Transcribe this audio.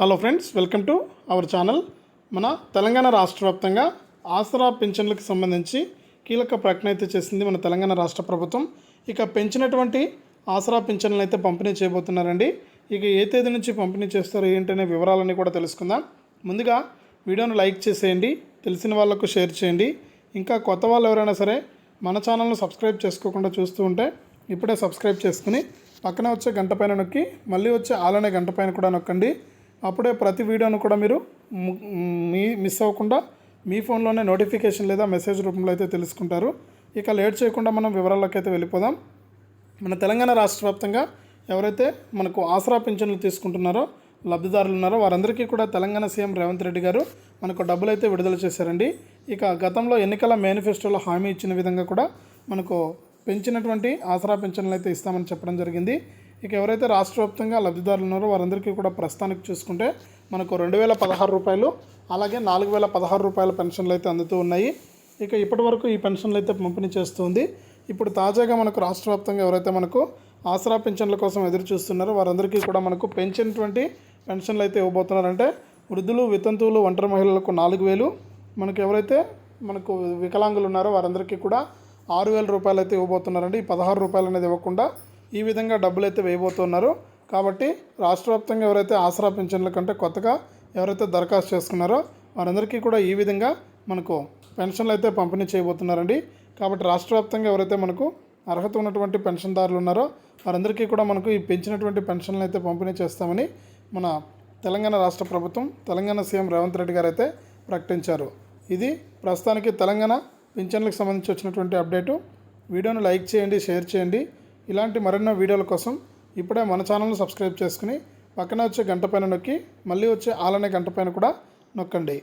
Hello friends welcome to our channel మన తెలంగాణ రాష్ట్ర వ్యాప్తంగా ఆసరా పెన్షన్లకు సంబంధించి కీలక ప్రకటన అయితే చేసింది మన తెలంగాణ రాష్ట్ర ప్రభుత్వం. ఇక పెంచినటువంటి ఆసరా పింఛన్లు అయితే పంపిణీ చేయబోతున్నారండి. ఇక ఏ తేదీ నుంచి పంపిణీ చేస్తారో ఏంటనే వివరాలన్నీ కూడా తెలుసుకుందాం. ముందుగా వీడియోను లైక్ చేసేయండి తెలిసిన వాళ్ళకు షేర్ చేయండి. ఇంకా కొత్త వాళ్ళు ఎవరైనా సరే మన ఛానల్ను సబ్స్క్రైబ్ చేసుకోకుండా చూస్తూ ఉంటే ఇప్పుడే సబ్స్క్రైబ్ చేసుకుని పక్కనే వచ్చే గంట పైన నొక్కి మళ్ళీ వచ్చే ఆలనే గంట పైన కూడా నొక్కండి. అప్పుడే ప్రతి వీడియోను కూడా మీరు మీ మిస్ అవ్వకుండా మీ ఫోన్లోనే నోటిఫికేషన్ లేదా మెసేజ్ రూపంలో అయితే తెలుసుకుంటారు. ఇక లేట్ చేయకుండా మనం వివరాల్లోకి అయితే వెళ్ళిపోదాం. మన తెలంగాణ రాష్ట్ర వ్యాప్తంగా ఎవరైతే మనకు ఆసరా పింఛన్లు తీసుకుంటున్నారో లబ్ధిదారులు ఉన్నారో వారందరికీ కూడా తెలంగాణ సీఎం రేవంత్ రెడ్డి గారు మనకు డబ్బులు అయితే విడుదల చేశారండి. ఇక గతంలో ఎన్నికల మేనిఫెస్టోలో హామీ ఇచ్చిన విధంగా కూడా మనకు పెంచినటువంటి ఆసరా పింఛన్లు అయితే ఇస్తామని చెప్పడం జరిగింది. ఇక ఎవరైతే రాష్ట్ర వ్యాప్తంగా లబ్ధిదారులు ఉన్నారో వారందరికీ కూడా ప్రస్తుతానికి చూసుకుంటే మనకు రెండు వేల పదహారు రూపాయలు అలాగే నాలుగు వేల పదహారు రూపాయల పెన్షన్లు అయితే అందుతూ ఉన్నాయి. ఇక ఇప్పటి వరకు ఈ పెన్షన్లు అయితే పంపిణీ చేస్తుంది. ఇప్పుడు తాజాగా మనకు రాష్ట్ర వ్యాప్తంగా ఎవరైతే మనకు ఆసరా పెన్షన్ల కోసం ఎదురు చూస్తున్నారో వారందరికీ కూడా మనకు పెంచినటువంటి పెన్షన్లు అయితే ఇవ్వబోతున్నారంటే వృద్ధులు వితంతువులు ఒంటరి మహిళలకు నాలుగు వేలు మనకు ఎవరైతే మనకు వికలాంగులు ఉన్నారో వారందరికీ కూడా ఆరు వేల రూపాయలు అయితే ఇవ్వబోతున్నారండి. ఈ పదహారు రూపాయలు అనేది ఇవ్వకుండా ఈ విధంగా డబ్బులు అయితే వేయబోతున్నారు. కాబట్టి రాష్ట్ర వ్యాప్తంగా ఎవరైతే ఆసరా పెన్షన్ల కంటే కొత్తగా ఎవరైతే దరఖాస్తు చేసుకున్నారో వారందరికీ కూడా ఈ విధంగా మనకు పెన్షన్లు అయితే పంపిణీ చేయబోతున్నారండి. కాబట్టి రాష్ట్ర వ్యాప్తంగా ఎవరైతే మనకు అర్హత ఉన్నటువంటి పెన్షన్దారులు ఉన్నారో వారందరికీ కూడా మనకు ఈ పెంచినటువంటి పెన్షన్లు అయితే పంపిణీ చేస్తామని మన తెలంగాణ రాష్ట్ర ప్రభుత్వం తెలంగాణ సీఎం రేవంత్ రెడ్డి గారు అయితే ప్రకటించారు. ఇది ప్రస్తుతానికి తెలంగాణ పింఛన్లకు సంబంధించి వచ్చినటువంటి అప్డేటు. వీడియోను లైక్ చేయండి షేర్ చేయండి. ఇలాంటి మరెన్నో వీడియోల కోసం ఇప్పుడే మన ఛానల్ని సబ్స్క్రైబ్ చేసుకుని పక్కన వచ్చే గంట పైన నొక్కి మళ్ళీ వచ్చే ఆలనే గంట పైన కూడా నొక్కండి.